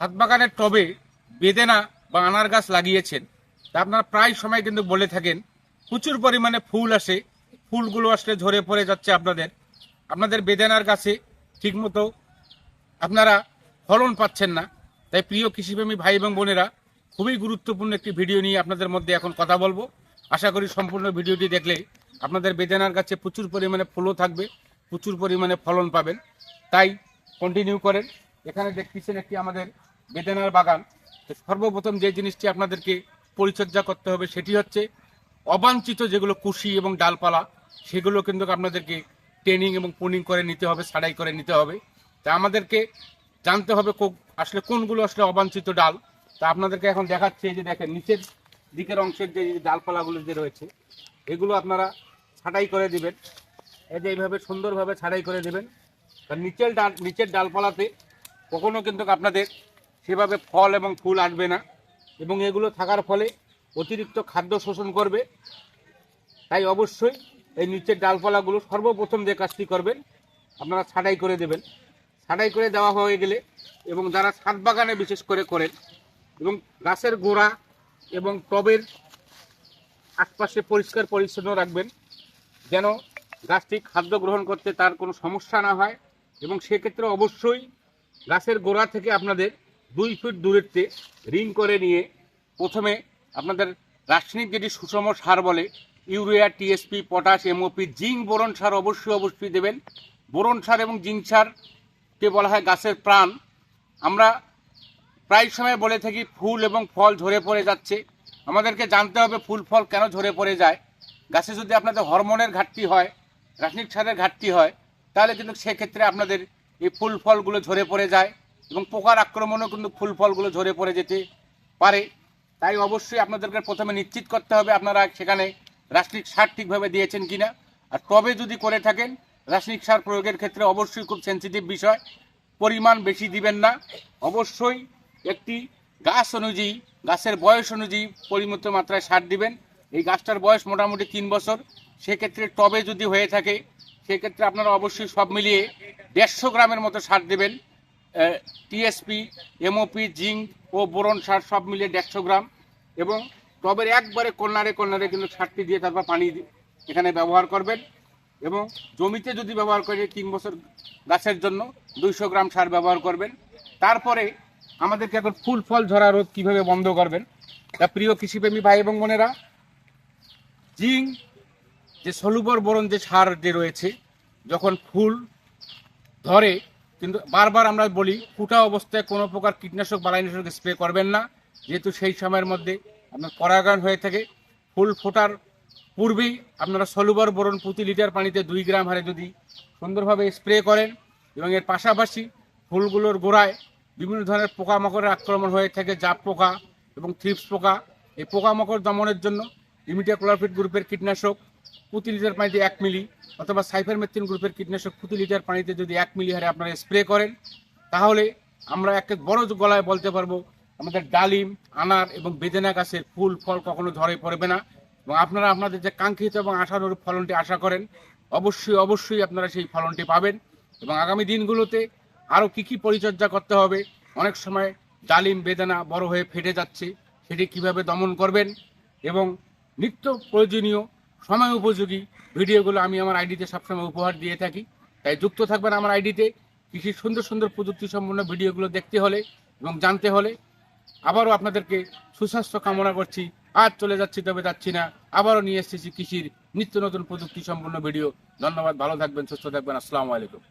হাত বাগানের টবে বেদেনা বা আনার গাছ লাগিয়েছেন। তা আপনারা প্রায় সময় কিন্তু বলে থাকেন, প্রচুর পরিমাণে ফুল আসে, ফুলগুলো আসলে ঝরে পড়ে যাচ্ছে আপনাদের। আপনাদের বেদেনার গাছে ঠিকমতো আপনারা ফলন পাচ্ছেন না। তাই প্রিয় কৃষিপ্রেমী ভাই এবং বোনেরা, খুবই গুরুত্বপূর্ণ একটি ভিডিও নিয়ে আপনাদের মধ্যে এখন কথা বলব। আশা করি সম্পূর্ণ ভিডিওটি দেখলে আপনাদের বেদেনার গাছে প্রচুর পরিমাণে ফুলও থাকবে, প্রচুর পরিমাণে ফলন পাবেন। তাই কন্টিনিউ করেন। এখানে দেখতেছেন একটি আমাদের বেদেনার বাগান। তো সর্বপ্রথম যে জিনিসটি আপনাদেরকে পরিচর্যা করতে হবে সেটি হচ্ছে অবাঞ্ছিত যেগুলো কুশি এবং ডালপালা, সেগুলো কিন্তু আপনাদেরকে ট্রেনিং এবং পুনিং করে নিতে হবে সাড়াই করে নিতে হবে। তা আমাদেরকে জানতে হবে আসলে কোনগুলো আসলে অবাঞ্ছিত ডাল। তা আপনাদেরকে এখন দেখাচ্ছে যে দেখেন, নিচের দিকের অংশের যে ডালপালাগুলো যে রয়েছে, এগুলো আপনারা ছাঁটাই করে দিবেন। এই যে এইভাবে সুন্দরভাবে ছাড়াই করে দেবেন। কারণ নিচের ডাল নিচের ডালপালাতে কখনো কিন্তু আপনাদের সেভাবে ফল এবং ফুল আসবে না। এবং এগুলো থাকার ফলে অতিরিক্ত খাদ্য শোষণ করবে। তাই অবশ্যই এই নিচের ডালপালাগুলো সর্বপ্রথম যে কাজটি করবেন, আপনারা ছাঁটাই করে দেবেন। ছাঁটাই করে দেওয়া হয়ে গেলে এবং যারা ছাদ বাগানে বিশেষ করে করেন এবং গাছের গোড়া এবং টবের আশপাশে পরিষ্কার পরিচ্ছন্ন রাখবেন, যেন গাছটি খাদ্য গ্রহণ করতে তার কোনো সমস্যা না হয়। এবং সেক্ষেত্রে অবশ্যই গাছের গোড়া থেকে আপনাদের দুই ফিট দূরত্বে রিং করে নিয়ে প্রথমে আপনাদের রাসায়নিক যেটি সুষম সার বলে, urea, TSP, potash, MOP, zinc, boron সার অবশ্যই অবশ্যই দেবেন। বোরন সার এবং জিঙ্ক সারকে বলা হয় গাছের প্রাণ। আমরা প্রায় সময় বলে থাকি ফুল এবং ফল ঝরে পড়ে যাচ্ছে। আমাদেরকে জানতে হবে ফুল, ফল কেন ঝরে পড়ে যায়। গাছে যদি আপনাদের হরমোনের ঘাটতি হয়, রাসায়নিক সারের ঘাটতি হয়, তাহলে কিন্তু সেক্ষেত্রে আপনাদের এই ফুল, ফলগুলো ঝরে পড়ে যায়। এবং পোকার আক্রমণও কিন্তু ফুল ফলগুলো ঝরে পড়ে যেতে পারে। তাই অবশ্যই আপনাদেরকে প্রথমে নিশ্চিত করতে হবে আপনারা সেখানে রাসায়নিক সার ঠিকভাবে দিয়েছেন কিনা। আর তবে যদি করে থাকেন, রাসায়নিক সার প্রয়োগের ক্ষেত্রে অবশ্যই খুব সেন্সিটিভ বিষয়। পরিমাণ বেশি দিবেন না। অবশ্যই একটি গাছ অনুযায়ী, গাছের বয়স অনুযায়ী পরিমিত মাত্রায় সার দিবেন। এই গাছটার বয়স মোটামুটি তিন বছর। সেক্ষেত্রে টবে যদি হয়ে থাকে, সেক্ষেত্রে আপনারা অবশ্যই সব মিলিয়ে দেড়শো গ্রামের মতো সার দেবেন। টিএসপি এমওপি জিঙ্ক ও বোরন সার সব মিলিয়ে দেড়শো গ্রাম এবং টবের একবারে কর্নারে কর্নারে কিন্তু সারটি দিয়ে তারপর পানি এখানে ব্যবহার করবেন এবং জমিতে যদি ব্যবহার করে তিন বছর গাছের জন্য দুইশো গ্রাম সার ব্যবহার করবেন। তারপরে আমাদেরকে এখন ফুল ফল ঝরা রোধ কীভাবে বন্ধ করবেন তা প্রিয় কৃষিপ্রেমী ভাই এবং বোনেরা জিঙ্ক যে সলুবর বোরন যে সার যে রয়েছে, যখন ফুল ধরে কিন্তু বারবার আমরা বলি ফুটা অবস্থায় কোনো প্রকার কীটনাশক, বালাইনাশক স্প্রে করবেন না। যেহেতু সেই সময়ের মধ্যে আপনার পরাগায়ন হয়ে থাকে, ফুল ফোটার পূর্বেই আপনারা সলুবর বরণ প্রতি লিটার পানিতে দুই গ্রাম হারে যদি সুন্দরভাবে স্প্রে করেন এবং এর পাশাপাশি ফুলগুলোর গোড়ায় বিভিন্ন ধরনের পোকামাকড়ের আক্রমণ হয়ে থাকে, জাপ পোকা এবং থ্রিপস পোকা। এই পোকামাকড় দমনের জন্য ইমিডিয়াক্লোরফিড গ্রুপের কীটনাশক প্রতি লিটার পানিতে এক মিলি, অথবা সাইফারমেথিন গ্রুপের কীটনাশক প্রতি লিটার পানিতে যদি এক মিলি হারে আপনারা স্প্রে করেন, তাহলে আমরা একটা বড় গলায় বলতে পারব, আমাদের ডালিম, আনার এবং বেদেনা গাছের ফুল, ফল কখনো ঝরে পড়বে না। এবং আপনারা আপনাদের যে কাঙ্ক্ষিত এবং আশানুরূপ ফলনটি আশা করেন, অবশ্যই অবশ্যই আপনারা সেই ফলনটি পাবেন। এবং আগামী দিনগুলোতে আরও কি কি পরিচর্যা করতে হবে, অনেক সময় ডালিম, বেদানা বড় হয়ে ফেটে যাচ্ছে, সেটি কীভাবে দমন করবেন, এবং নিত্য প্রয়োজনীয় সময় উপযোগী। ভিডিওগুলো আমি আমার আইডিতে সবসময় উপহার দিয়ে থাকি। তাই যুক্ত থাকবেন আমার আইডিতে। কৃষির সুন্দর সুন্দর প্রযুক্তি সম্পন্ন ভিডিওগুলো দেখতে হলে এবং জানতে হলে আবারও আপনাদেরকে সুস্বাস্থ্য কামনা করছি। আর চলে যাচ্ছি, তবে যাচ্ছি না। আবারও নিয়ে এসেছি কৃষির নিত্য নতুন প্রযুক্তি সম্পন্ন ভিডিও। ধন্যবাদ, ভালো থাকবেন, সুস্থ থাকবেন। আসসালামু আলাইকুম।